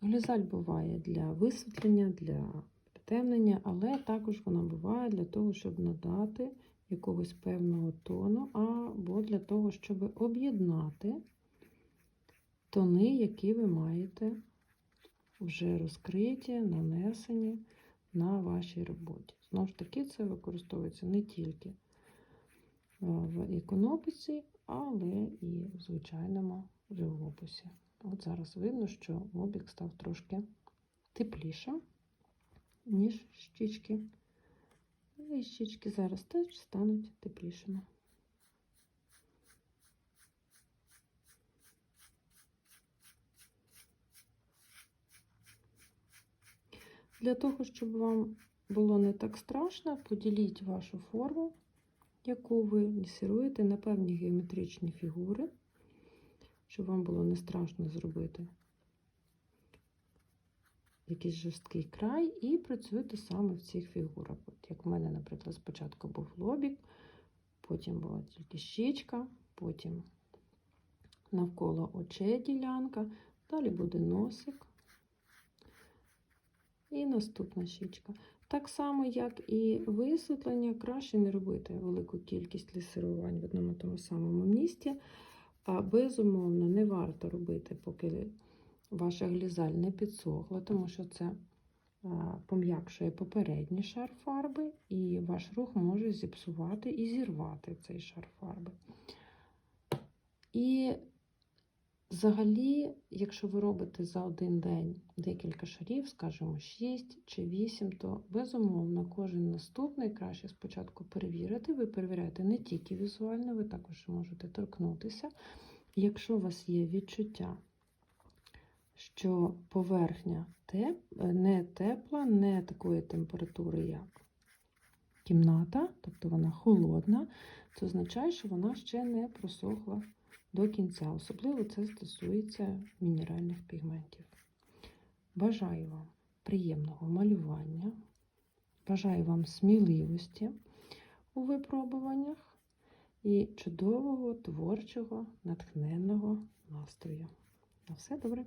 Глізаль буває для висвітлення, для притемнення, але також вона буває для того, щоб надати якогось певного тону, або для того, щоб об'єднати тони, які ви маєте вже розкриті, нанесені на вашій роботі. Знову ж таки, це використовується не тільки е, в іконописі, але і в звичайному живописі. От зараз видно, що лобік став трошки тепліше, ніж щічки. І щічки зараз теж стануть теплішими. Для того, щоб вам було не так страшно, поділіть вашу форму, яку ви лісируєте на певні геометричні фігури, щоб вам було не страшно зробити якийсь жорсткий край, і працюєте саме в цих фігурах. От як в мене, наприклад, спочатку був лобік, потім була тільки щічка, потім навколо очей ділянка, далі буде носик. І наступна щічка. Так само, як і висвітлення, краще не робити велику кількість лісирувань в одному тому самому місці. Безумовно, не варто робити, поки ваша глізаль не підсохла, тому що це пом'якшує попередній шар фарби, і ваш рух може зіпсувати і зірвати цей шар фарби. І Взагалі, якщо ви робите за один день декілька шарів, скажімо, 6 чи 8, то безумовно кожен наступний краще спочатку перевірити. Ви перевіряєте не тільки візуально, ви також можете торкнутися. Якщо у вас є відчуття, що поверхня теп... не тепла, не такої температури, як кімната, тобто вона холодна, це означає, що вона ще не просохла до кінця. Особливо це стосується мінеральних пігментів. Бажаю вам приємного малювання, бажаю вам сміливості у випробуваннях і чудового, творчого, натхненного настрою. На все добре!